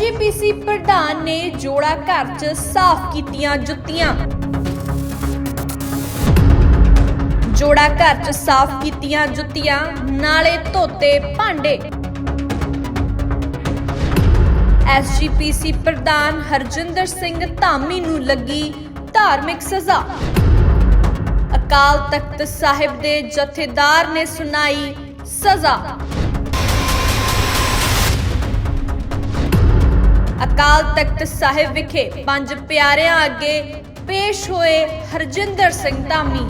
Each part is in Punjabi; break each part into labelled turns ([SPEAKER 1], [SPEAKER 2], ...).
[SPEAKER 1] ਐਸਜੀਪੀਸੀ ਪ੍ਰਧਾਨ ਨੇ ਜੋੜਾ ਘਰ 'ਚ ਸਾਫ਼ ਕੀਤੀਆਂ ਜੁੱਤੀਆਂ। ਜੋੜਾ ਘਰ 'ਚ ਸਾਫ਼ ਕੀਤੀਆਂ ਜੁੱਤੀਆਂ, ਨਾਲੇ ਧੋਤੇ ਭਾਂਡੇ। ਐਸਜੀਪੀਸੀ ਪ੍ਰਧਾਨ ਹਰਜਿੰਦਰ ਸਿੰਘ ਧਾਮੀ ਨੂੰ ਲੱਗੀ ਧਾਰਮਿਕ ਸਜ਼ਾ। ਅਕਾਲ ਤਖਤ ਸਾਹਿਬ ਦੇ ਜਥੇਦਾਰ ਨੇ ਸੁਣਾਈ ਸਜ਼ਾ। ਅਕਾਲ ਤਖਤ ਸਾਹਿਬ ਵਿਖੇ ਪੰਜ ਪਿਆਰਿਆਂ ਅੱਗੇ ਪੇਸ਼ ਹੋਏ ਹਰਜਿੰਦਰ ਸਿੰਘ ਧਾਮੀ।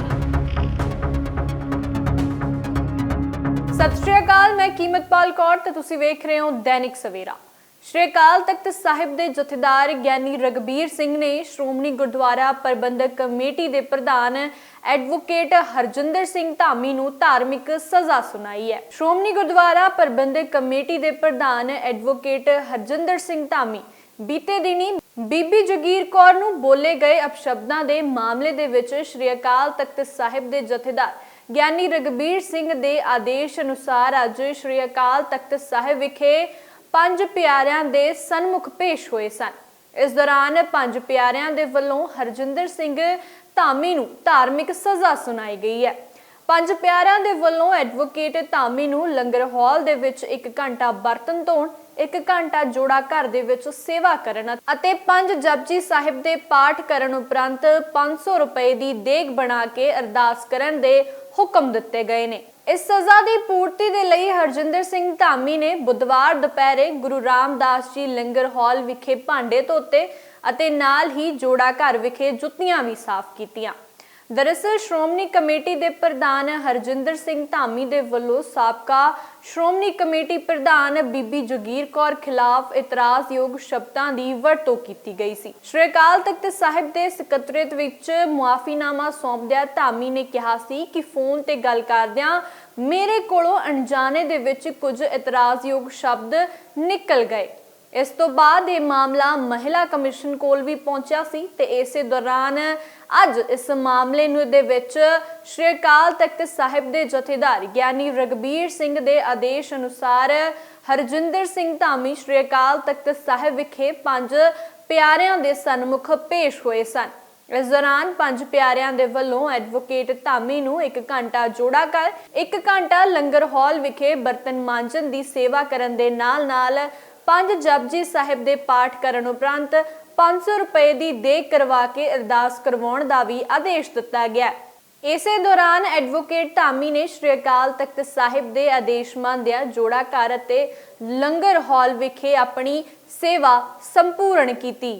[SPEAKER 2] ਸਤਿ ਸ਼੍ਰੀ ਅਕਾਲ, ਮੈਂ ਕੀਮਤਪਾਲ ਕੌਰ ਤੇ ਤੁਸੀਂ ਵੇਖ ਰਹੇ ਹੋ ਦੈਨਿਕ ਸਵੇਰਾ। ਸ਼੍ਰੀ ਅਕਾਲ ਤਖਤ ਸਾਹਿਬ ਦੇ ਜਥੇਦਾਰ ਗਿਆਨੀ ਰਗਬੀਰ ਸਿੰਘ ਨੇ ਸ਼੍ਰੋਮਣੀ ਗੁਰਦੁਆਰਾ ਪ੍ਰਬੰਧਕ ਕਮੇਟੀ ਦੇ ਪ੍ਰਧਾਨ ਐਡਵੋਕੇਟ ਹਰਜਿੰਦਰ ਸਿੰਘ ਧਾਮੀ ਨੂੰ ਧਾਰਮਿਕ ਸਜ਼ਾ ਸੁਣਾਈ ਹੈ। ਸ਼੍ਰੋਮਣੀ ਗੁਰਦੁਆਰਾ ਪ੍ਰਬੰਧਕ ਕਮੇਟੀ ਦੇ ਪ੍ਰਧਾਨ ਐਡਵੋਕੇਟ ਹਰਜਿੰਦਰ ਸਿੰਘ ਧਾਮੀ ਬੀਤੇ ਦਿਨੀ ਬੀਬੀ ਜਗੀਰ ਕੌਰ ਨੂੰ ਬੋਲੇ ਗਏ ਅਪਸ਼ਬਦਾਂ ਦੇ ਮਾਮਲੇ ਦੇ ਵਿੱਚ ਸ਼੍ਰੀ ਅਕਾਲ ਤਖਤ ਸਾਹਿਬ ਦੇ ਜਥੇਦਾਰ ਗਿਆਨੀ ਰਗਬੀਰ ਸਿੰਘ ਦੇ ਆਦੇਸ਼ ਅਨੁਸਾਰ ਅੱਜ ਸ਼੍ਰੀ ਅਕਾਲ ਤਖਤ ਸਾਹਿਬ ਵਿਖੇ ਪੰਜ ਪਿਆਰਿਆਂ ਦੇ ਸਨਮੁਖ ਪੇਸ਼ ਹੋਏ ਸਨ। ਇਸ ਦੌਰਾਨ ਪੰਜ ਪਿਆਰਿਆਂ ਦੇ ਵੱਲੋਂ ਹਰਜਿੰਦਰ ਸਿੰਘ ਧਾਮੀ ਨੂੰ ਧਾਰਮਿਕ ਸਜ਼ਾ ਸੁਣਾਈ ਗਈ ਹੈ। ਪੰਜ ਪਿਆਰਿਆਂ ਦੇ ਵੱਲੋਂ ਐਡਵੋਕੇਟ ਧਾਮੀ ਨੂੰ ਲੰਗਰ ਹਾਲ ਦੇ ਵਿੱਚ 1 ਘੰਟਾ ਬਰਤਨ ਧੋਣ 1 ਘੰਟਾ ਜੋੜਾ ਘਰ ਦੇ ਵਿੱਚ ਸੇਵਾ ਕਰਨ ਅਤੇ ਪੰਜ ਜਪਜੀ ਸਾਹਿਬ ਦੇ ਪਾਠ ਕਰਨ ਉਪਰੰਤ 500 ਰੁਪਏ ਦੀ ਦੇਗ ਬਣਾ ਕੇ ਅਰਦਾਸ ਕਰਨ ਦੇ ਹੁਕਮ ਦਿੱਤੇ ਗਏ ਨੇ। ਇਸ ਸਜ਼ਾ ਦੀ ਪੂਰਤੀ ਦੇ ਲਈ ਹਰਜਿੰਦਰ ਸਿੰਘ ਧਾਮੀ ਨੇ ਬੁੱਧਵਾਰ ਦੁਪਹਿਰੇ ਗੁਰੂ ਰਾਮਦਾਸ ਜੀ ਲੰਗਰ ਹਾਲ ਵਿਖੇ ਭਾਂਡੇ ਧੋਤੇ ਅਤੇ ਨਾਲ ਹੀ ਜੋੜਾ ਘਰ ਵਿਖੇ ਜੁੱਤੀਆਂ ਵੀ ਸਾਫ਼ ਕੀਤੀਆਂ। ਦਰਅਸਲ ਸ਼੍ਰੋਮਣੀ ਕਮੇਟੀ ਦੇ ਪ੍ਰਧਾਨ ਹਰਜਿੰਦਰ ਸਿੰਘ ਧਾਮੀ ਦੇ ਵੱਲੋਂ ਸਾਬਕਾ ਸ਼੍ਰੋਮਣੀ ਕਮੇਟੀ ਪ੍ਰਧਾਨ ਬੀਬੀ ਜਗੀਰ ਕੌਰ ਖਿਲਾਫ ਇਤਰਾਜ਼ਯੋਗ ਸ਼ਬਦਾਂ ਦੀ ਵਰਤੋਂ ਕੀਤੀ ਗਈ ਸੀ। ਸ਼੍ਰੀ ਅਕਾਲ ਤਖਤ ਸਾਹਿਬ ਦੇ ਸਕੱਤਰੇਤ ਵਿੱਚ ਮੁਆਫੀਨਾਮਾ ਸੌਂਪਦਿਆਂ ਧਾਮੀ ਨੇ ਕਿਹਾ ਸੀ ਕਿ ਫੋਨ ਤੇ ਗੱਲ ਕਰਦਿਆਂ ਮੇਰੇ ਕੋਲੋਂ ਅਣਜਾਣੇ ਦੇ ਵਿੱਚ ਕੁਝ ਇਤਰਾਜ਼ਯੋਗ ਸ਼ਬਦ ਨਿਕਲ ਗਏ। ਇਸ ਤੋਂ ਬਾਅਦ ਇਹ ਮਾਮਲਾ ਮਹਿਲਾ ਕਮਿਸ਼ਨ ਕੋਲ ਵੀ ਪਹੁੰਚਿਆ ਸੀ ਤੇ ਇਸੇ ਦੌਰਾਨ ਅੱਜ ਇਸ ਮਾਮਲੇ ਨੂੰ ਦੇ ਵਿੱਚ ਸ਼੍ਰੀ ਅਕਾਲ ਤਖਤ ਸਾਹਿਬ ਦੇ ਜਥੇਦਾਰ ਗਿਆਨੀ ਰਗਬੀਰ ਸਿੰਘ ਦੇ ਆਦੇਸ਼ ਅਨੁਸਾਰ ਹਰਜਿੰਦਰ ਸਿੰਘ ਧਾਮੀ ਸ਼੍ਰੀ ਅਕਾਲ ਤਖਤ ਸਾਹਿਬ ਵਿਖੇ ਪੰਜ ਪਿਆਰਿਆਂ ਦੇ ਸਨਮੁਖ ਪੇਸ਼ ਹੋਏ ਸਨ। ਇਸ ਦੌਰਾਨ ਪੰਜ ਪਿਆਰਿਆਂ ਦੇ ਵੱਲੋਂ ਐਡਵੋਕੇਟ ਧਾਮੀ ਨੂੰ 1 ਘੰਟਾ ਜੋੜਾ ਕਰ 1 ਘੰਟਾ ਲੰਗਰ ਹਾਲ ਵਿਖੇ ਬਰਤਨ ਮਾਂਜਣ ਦੀ ਸੇਵਾ ਕਰਨ ਦੇ ਨਾਲ-ਨਾਲ ਪੰਜ ਜਪਜੀ ਸਾਹਿਬ ਦੇ ਪਾਠ ਕਰਨ ਉਪਰੰਤ 500 ਰੁਪਏ ਦੀ ਦੇਗ ਕਰਵਾ ਕੇ ਅਰਦਾਸ ਕਰਵਾਉਣ ਦਾ ਵੀ ਆਦੇਸ਼ ਦਿੱਤਾ ਗਿਆ। ਇਸੇ ਦੌਰਾਨ ਐਡਵੋਕੇਟ ਧਾਮੀ ਨੇ ਸ਼੍ਰੀ ਅਕਾਲ ਤਖਤ ਸਾਹਿਬ ਦੇ ਆਦੇਸ਼ ਮੰਨਦਿਆਂ ਜੋੜਾ ਘਰ ਅਤੇ ਲੰਗਰ ਹਾਲ ਵਿਖੇ ਆਪਣੀ ਸੇਵਾ ਸੰਪੂਰਨ ਕੀਤੀ।